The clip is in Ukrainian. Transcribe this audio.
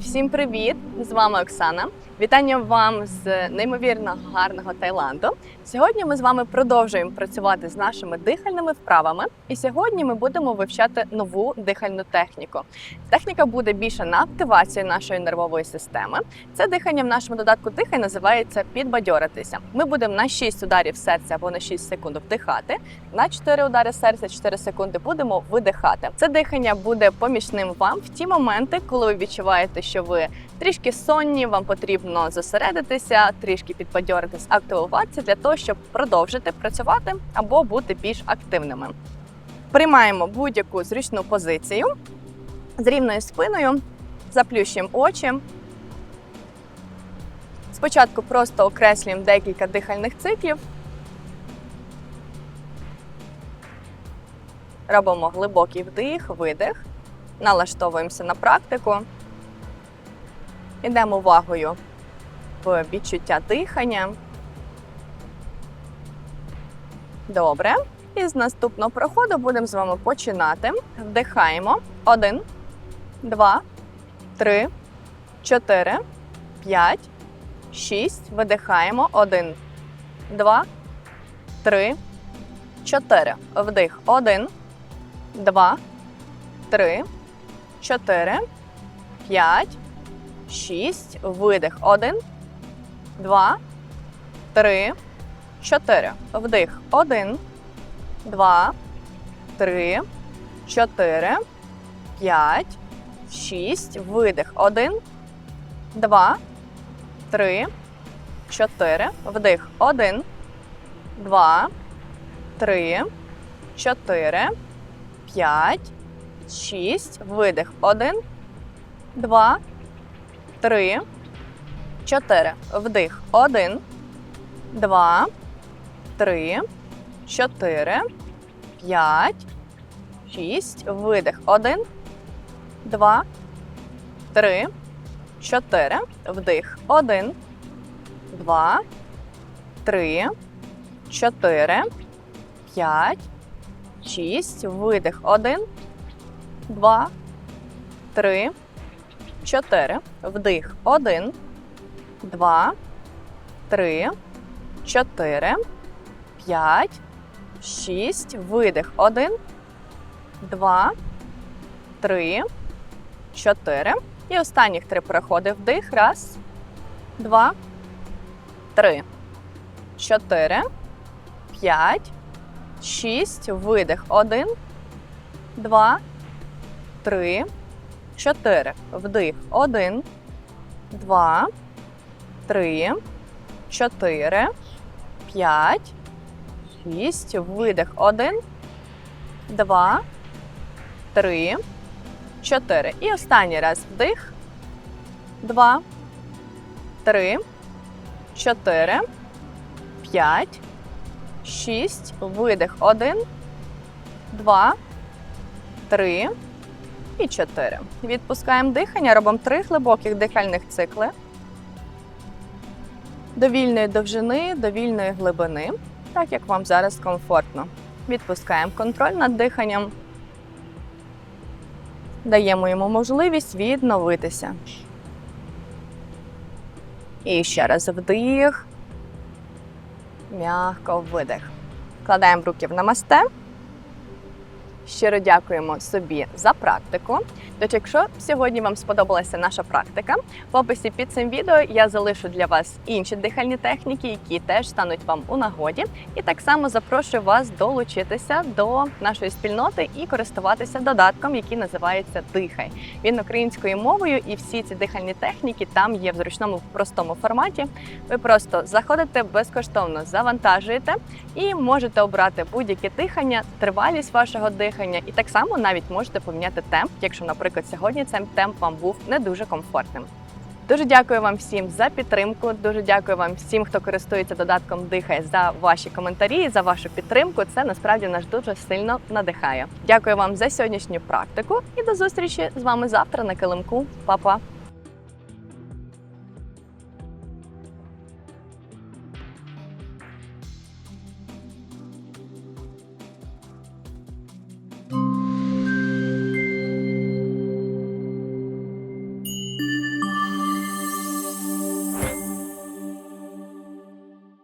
Всім привіт! З вами Оксана. Вітання вам з неймовірно гарного Таїланду. Сьогодні ми з вами продовжуємо працювати з нашими дихальними вправами. І сьогодні ми будемо вивчати нову дихальну техніку. Техніка буде більше на активацію нашої нервової системи. Це дихання в нашому додатку дихай називається підбадьоритися. Ми будемо на 6 ударів серця або на 6 секунд вдихати. На 4 удари серця 4 секунди будемо видихати. Це дихання буде помічним вам в ті моменти, коли ви відчуваєте, що ви трішки сонні, вам потрібно зосередитися, трішки підбадьоритись, активуватися для того, щоб продовжити працювати або бути більш активними. Приймаємо будь-яку зручну позицію з рівною спиною, заплющуємо очі. Спочатку просто окреслюємо декілька дихальних циклів. Робимо глибокий вдих, видих, налаштовуємося на практику. Йдемо увагою відчуття дихання. Добре. І з наступного проходу будемо з вами починати. Вдихаємо. Один, два, три, чотири, п'ять, шість. Видихаємо. Один, два, три, чотири. Вдих. Один, два, три, чотири, п'ять. Шість. Видих. Один, два, три, чотири. Вдих. Один, два, три, чотири, п'ять, шість. Видих. Один, два, три, чотири. Вдих. Один, два, три, чотири, п'ять, шість. Видих. Один, два, три, чотири. Вдих. Один, два, три, чотири, п'ять, шість. Видих. Один, два, три, чотири. Вдих. Один, два, три, чотири, п'ять, шість. Видих. Один, два, три, чотири. Вдих. Один, два, три, чотири, п'ять, шість. Видих. Один, два, три, чотири. І останніх три проходи. Вдих. Раз, два, три, чотири, п'ять, шість. Видих. Один, два, три, чотири. Вдих. Один, два, три, чотири, п'ять, шість. Видих. Один, два, три, чотири. І останній раз вдих. Два, три, чотири, п'ять, шість. Видих. Один, два, три і чотири. Відпускаємо дихання, робимо три глибоких дихальних цикли. До вільної довжини, до вільної глибини, так як вам зараз комфортно. Відпускаємо контроль над диханням. Даємо йому можливість відновитися. І ще раз вдих. М'яко видих. Кладаємо руки в намасте. Щиро дякуємо собі за практику. Тож, якщо сьогодні вам сподобалася наша практика, в описі під цим відео я залишу для вас інші дихальні техніки, які теж стануть вам у нагоді. І так само запрошую вас долучитися до нашої спільноти і користуватися додатком, який називається Дихай. Він українською мовою, і всі ці дихальні техніки там є в зручному простому форматі. Ви просто заходите безкоштовно, завантажуєте і можете обрати будь-яке дихання, тривалість вашого дихання, і так само навіть можете поміняти темп, якщо, наприклад, сьогодні цей темп вам був не дуже комфортним. Дуже дякую вам всім за підтримку. Дуже дякую вам всім, хто користується додатком Дихай за ваші коментарі, за вашу підтримку. Це насправді нас дуже сильно надихає. Дякую вам за сьогоднішню практику і до зустрічі з вами завтра на килимку. Па-па!